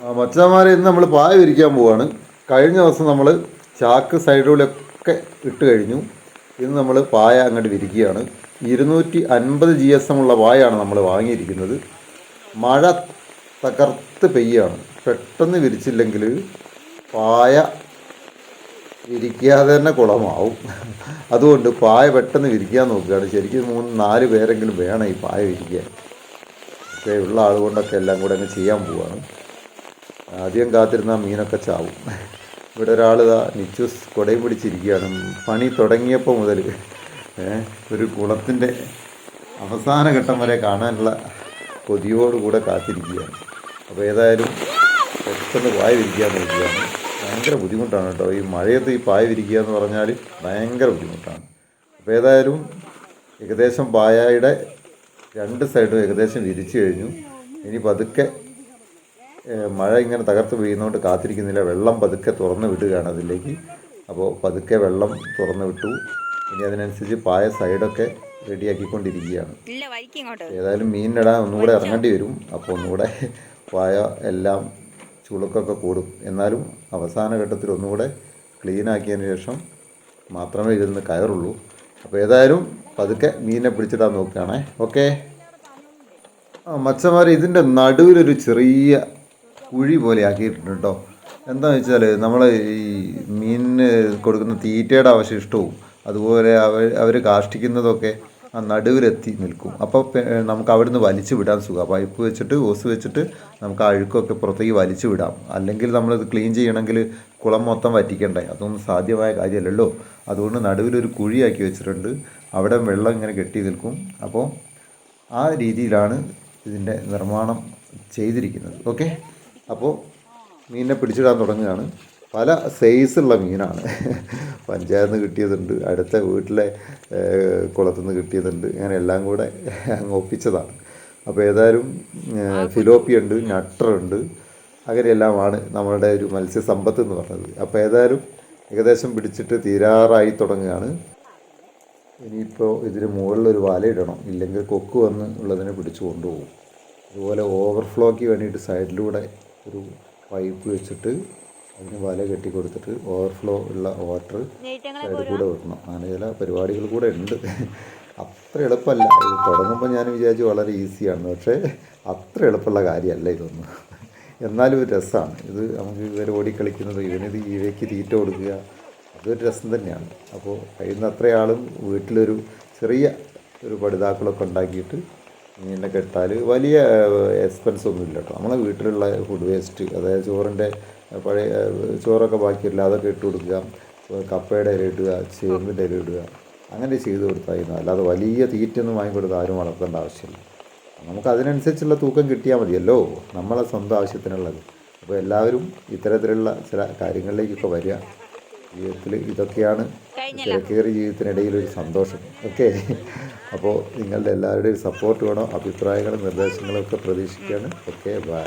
മച്ചാമാരെ ഇന്ന് നമ്മൾ പായ വിരിക്കാൻ പോവാണ്. കഴിഞ്ഞ ദിവസം നമ്മൾ ചാക്ക് സൈഡിലൊക്കെ ഇട്ട് കഴിഞ്ഞു. ഇന്ന് നമ്മൾ പായ അങ്ങോട്ട് വിരിക്കുകയാണ്. ഇരുന്നൂറ്റി അൻപത് ജി എസ് എം ഉള്ള പായാണ് നമ്മൾ വാങ്ങിയിരിക്കുന്നത്. മഴ തകർത്ത് പെയ്യാണ്. പെട്ടെന്ന് വിരിച്ചില്ലെങ്കിൽ പായ വിരിക്കാതെ തന്നെ കുളമാവും. അതുകൊണ്ട് പായ പെട്ടെന്ന് വിരിക്കാൻ നോക്കുകയാണ്. ശരിക്കും മൂന്ന് നാല് പേരെങ്കിലും വേണം ഈ പായ വിരിക്കാൻ. പക്ഷേ ഉള്ള ആളുകൊണ്ടൊക്കെ എല്ലാം കൂടെ അങ്ങ് ചെയ്യാൻ പോവാണ്. ആദ്യം കാത്തിരുന്ന മീനൊക്കെ ചാവും. ഇവിടെ ഒരാൾ ഇതാ നിച്ചൂസ് കുടയും പിടിച്ചിരിക്കുകയാണ്. പണി തുടങ്ങിയപ്പോൾ മുതൽ ഒരു കുളത്തിന്റെ അവസാന ഘട്ടം വരെ കാണാനുള്ള കൊതിയോടുകൂടെ കാത്തിരിക്കുകയാണ്. അപ്പോൾ ഏതായാലും പെട്ടെന്ന് പായ വിരിക്കാൻ നോക്കുകയാണ്. ഭയങ്കര ബുദ്ധിമുട്ടാണ് കേട്ടോ. ഈ മഴയത്ത് ഈ പായ വിരിക്കുക എന്ന് പറഞ്ഞാൽ ഭയങ്കര ബുദ്ധിമുട്ടാണ്. അപ്പോൾ ഏതായാലും ഏകദേശം പായയുടെ രണ്ട് സൈഡും ഏകദേശം വിരിച്ചു കഴിഞ്ഞു. ഇനി പതുക്കെ മഴ ഇങ്ങനെ തകർത്ത് പെയ്യുന്നതുകൊണ്ട് കാത്തിരിക്കുന്നില്ല. വെള്ളം പതുക്കെ തുറന്ന് വിടുകയാണ് അതിലേക്ക്. അപ്പോൾ പതുക്കെ വെള്ളം തുറന്ന് വിട്ടു. ഇനി അതിനനുസരിച്ച് പായ സൈഡൊക്കെ റെഡിയാക്കിക്കൊണ്ടിരിക്കുകയാണ്. ഏതായാലും മീനിടാൻ ഒന്നുകൂടെ ഇറങ്ങേണ്ടി വരും. അപ്പോൾ ഒന്നുകൂടെ പായ എല്ലാം ചുളുക്കൊക്കെ കൂടും. എന്നാലും അവസാന ഘട്ടത്തിൽ ഒന്നുകൂടെ ക്ലീൻ ആക്കിയതിന് ശേഷം മാത്രമേ ഇതിൽ കയറുള്ളൂ. അപ്പോൾ ഏതായാലും പതുക്കെ മീനിനെ പിടിച്ചിടാൻ നോക്കുകയാണേ. ഓക്കെ. ആ മച്ചന്മാരെ ഇതിന്റെ നടുവിലൊരു ചെറിയ കുഴി പോലെ ആക്കിയിട്ടുണ്ട് കേട്ടോ. എന്താണെന്ന് വെച്ചാൽ നമ്മൾ ഈ മീനിന് കൊടുക്കുന്ന തീറ്റയുടെ അവശിഷ്ടവും അതുപോലെ അവർ അവർ കാഷ്ടിക്കുന്നതൊക്കെ ആ നടുവിലെത്തി നിൽക്കും. അപ്പോൾ നമുക്ക് നമുക്ക് അവിടുന്ന് വലിച്ചു വിടാൻ സുഖം. പൈപ്പ് വെച്ചിട്ട് ഓസ് വെച്ചിട്ട് നമുക്ക് ആ അഴുക്കൊക്കെ പുറത്തേക്ക് വലിച്ചു വിടാം. അല്ലെങ്കിൽ നമ്മളിത് ക്ലീൻ ചെയ്യണമെങ്കിൽ കുളം മൊത്തം വറ്റിക്കണ്ടേ? അതൊന്നും സാധ്യമായ കാര്യമല്ലല്ലോ. അതുകൊണ്ട് നടുവിലൊരു കുഴിയാക്കി വെച്ചിട്ടുണ്ട്. അവിടെ വെള്ളം ഇങ്ങനെ കെട്ടി നിൽക്കും. അപ്പോൾ ആ രീതിയിലാണ് ഇതിന്റെ നിർമ്മാണം ചെയ്തിരിക്കുന്നത്. ഓക്കെ? അപ്പോൾ മീനിനെ പിടിച്ചിടാൻ തുടങ്ങുകയാണ്. പല സൈസുള്ള മീനാണ്. പഞ്ചായത്ത് നിന്ന് കിട്ടിയതുണ്ട് അടുത്ത വീട്ടിലെ കുളത്തു നിന്ന് കിട്ടിയതുണ്ട്. അങ്ങനെ എല്ലാം കൂടെ അങ്ങ് ഒപ്പിച്ചതാണ്. അപ്പോൾ ഏതായാലും ഫിലോപ്പി ഉണ്ട് നട്ടറുണ്ട് അങ്ങനെയെല്ലാമാണ് നമ്മളുടെ ഒരു മത്സ്യസമ്പത്ത് എന്ന് പറഞ്ഞത്. അപ്പോൾ ഏതായാലും ഏകദേശം പിടിച്ചിട്ട് തീരാറായി തുടങ്ങുകയാണ്. ഇനിയിപ്പോൾ ഇതിന് മുകളിലൊരു വല ഇടണം. ഇല്ലെങ്കിൽ കൊക്ക് വന്ന് ഉള്ളതിനെ പിടിച്ചു കൊണ്ടുപോകും. അതുപോലെ ഓവർഫ്ലോയ്ക്ക് വേണ്ടിയിട്ട് സൈഡിലൂടെ ഒരു പൈപ്പ് വെച്ചിട്ട് അതിന് വല കെട്ടി കൊടുത്തിട്ട് ഓവർഫ്ലോ ഉള്ള വാട്ടർ സൈഡിൽ കൂടെ വിടണം അങ്ങനെ ചില പരിപാടികൾ കൂടെ ഉണ്ട്. അത്ര എളുപ്പമല്ല. ഇത് തുടങ്ങുമ്പോൾ ഞാൻ വിചാരിച്ചു വളരെ ഈസിയാണ് പക്ഷേ അത്ര എളുപ്പമുള്ള കാര്യമല്ല ഇതൊന്നും. എന്നാലും ഒരു രസമാണ്. ഇത് നമുക്ക് ഇവർ ഓടിക്കളിക്കുന്നത് ഇവനിത് ഇവയ്ക്ക് തീറ്റ കൊടുക്കുക അതൊരു രസം തന്നെയാണ്. അപ്പോൾ കഴിയുന്ന അത്രയാളും വീട്ടിലൊരു ചെറിയ ഒരു പഠിതാക്കളൊക്കെ ഉണ്ടാക്കിയിട്ട് മീനിനെ കെട്ടാൽ വലിയ എക്സ്പെൻസ് ഒന്നും ഇല്ല കേട്ടോ. നമ്മളെ വീട്ടിലുള്ള ഫുഡ് വേസ്റ്റ് അതായത് ചോറിന്റെ പഴയ ചോറൊക്കെ ബാക്കിയില്ല അതൊക്കെ ഇട്ട് കൊടുക്കുക. കപ്പയുടെ ഇല ഇടുക ചേമ്പിന്റെ ഇല ഇടുക അങ്ങനെ ചെയ്ത് കൊടുത്താൽ അല്ലാതെ വലിയ തീറ്റൊന്നും വാങ്ങിക്കൊടുത്ത് ആരും വളർത്തേണ്ട ആവശ്യമില്ല. നമുക്ക് അതിനനുസരിച്ചുള്ള തൂക്കം കിട്ടിയാൽ മതിയല്ലോ. നമ്മളെ സ്വന്തം ആവശ്യത്തിനുള്ളത്. അപ്പോൾ എല്ലാവരും ഇത്തരത്തിലുള്ള ചില കാര്യങ്ങളിലേക്കൊക്കെ വരിക. ജീവിതത്തിൽ ഇതൊക്കെയാണ് തിരക്കേറിയ ജീവിതത്തിനിടയിൽ ഒരു സന്തോഷം. ഓക്കെ. അപ്പോൾ നിങ്ങളുടെ എല്ലാവരുടെയും സപ്പോർട്ട് വേണം അഭിപ്രായങ്ങളും നിർദ്ദേശങ്ങളും ഒക്കെ പ്രതീക്ഷിക്കുകയാണ്. Okay bye